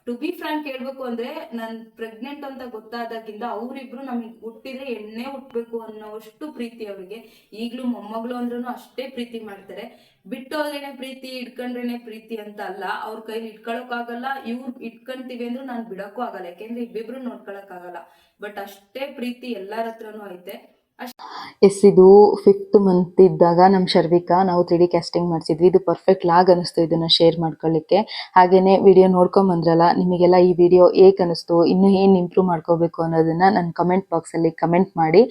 ಟು ಬಿ ಫ್ರಾಂಕ್ ಹೇಳ್ಬೇಕು ಅಂದ್ರೆ ನನ್ ಪ್ರೆಗ್ನೆಂಟ್ ಅಂತ ಗೊತ್ತಾದಾಗಿಂದ ಅವ್ರಿಬ್ರು ನಮಗೆ ಹುಟ್ಟಿದ್ರೆ ಎಣ್ಣೆ ಹುಟ್ಬೇಕು ಅನ್ನೋಷ್ಟು ಪ್ರೀತಿ ಅವ್ರಿಗೆ. ಈಗ್ಲೂ ಮೊಮ್ಮಗಳು ಅಂದ್ರೂ ಅಷ್ಟೇ ಪ್ರೀತಿ ಮಾಡ್ತಾರೆ. ಬಿಟ್ಟು ಹೋದ್ರೇನೆ ಪ್ರೀತಿ, ಇಟ್ಕೊಂಡ್ರೇನೆ ಪ್ರೀತಿ ಅಂತ ಅಲ್ಲ. ಅವ್ರ ಕೈಲಿ ಇಟ್ಕೊಳಕ್ ಆಗಲ್ಲ ಇವ್ರು ಇಟ್ಕೊಂತೀವಿ ಅಂದ್ರೂ ನಾನ್ ಬಿಡಕ್ಕೂ ಆಗಲ್ಲ. ಯಾಕೆಂದ್ರೆ ಇಬ್ಬಿಬ್ರು ನೋಡ್ಕೊಳಕ್ ಆಗಲ್ಲ ಬಟ್ ಅಷ್ಟೇ ಪ್ರೀತಿ ಎಲ್ಲಾರ ಹತ್ರನೂ ಐತೆ. ಎಸ್ ಇದು ಫಿಫ್ತ್ ಮಂತ್ ಇದ್ದಾಗ ನಮ್ಮ ಶರ್ವಿಕಾ ನಾವು ತ್ರೀ ಡಿ ಕ್ಯಾಸ್ಟಿಂಗ್ ಮಾಡಿಸಿದ್ವಿ. ಇದು ಪರ್ಫೆಕ್ಟ್ ಲಾಗ್ ಅನಿಸ್ತು ಇದನ್ನು ಶೇರ್ ಮಾಡ್ಕೊಳ್ಳಿಕ್ಕೆ ಹಾಗೆಯೇ ವಿಡಿಯೋ ನೋಡ್ಕೊಂಬಂದ್ರಲ್ಲ, ನಿಮಗೆಲ್ಲ ಈ ವಿಡಿಯೋ ಹೇಗೆ ಅನಿಸ್ತು, ಇನ್ನೂ ಏನು ಇಂಪ್ರೂವ್ ಮಾಡ್ಕೋಬೇಕು ಅನ್ನೋದನ್ನು ನನ್ನ ಕಮೆಂಟ್ ಬಾಕ್ಸಲ್ಲಿ ಕಮೆಂಟ್ ಮಾಡಿ.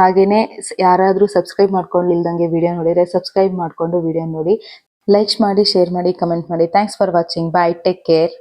ಹಾಗೆಯೇ ಯಾರಾದರೂ ಸಬ್ಸ್ಕ್ರೈಬ್ ಮಾಡ್ಕೊಂಡಿಲ್ದಂಗೆ ವಿಡಿಯೋ ನೋಡಿದರೆ ಸಬ್ಸ್ಕ್ರೈಬ್ ಮಾಡಿಕೊಂಡು ವಿಡಿಯೋ ನೋಡಿ. ಲೈಕ್ಸ್ ಮಾಡಿ ಶೇರ್ ಮಾಡಿ ಕಮೆಂಟ್ ಮಾಡಿ. Thanks for watching bye take care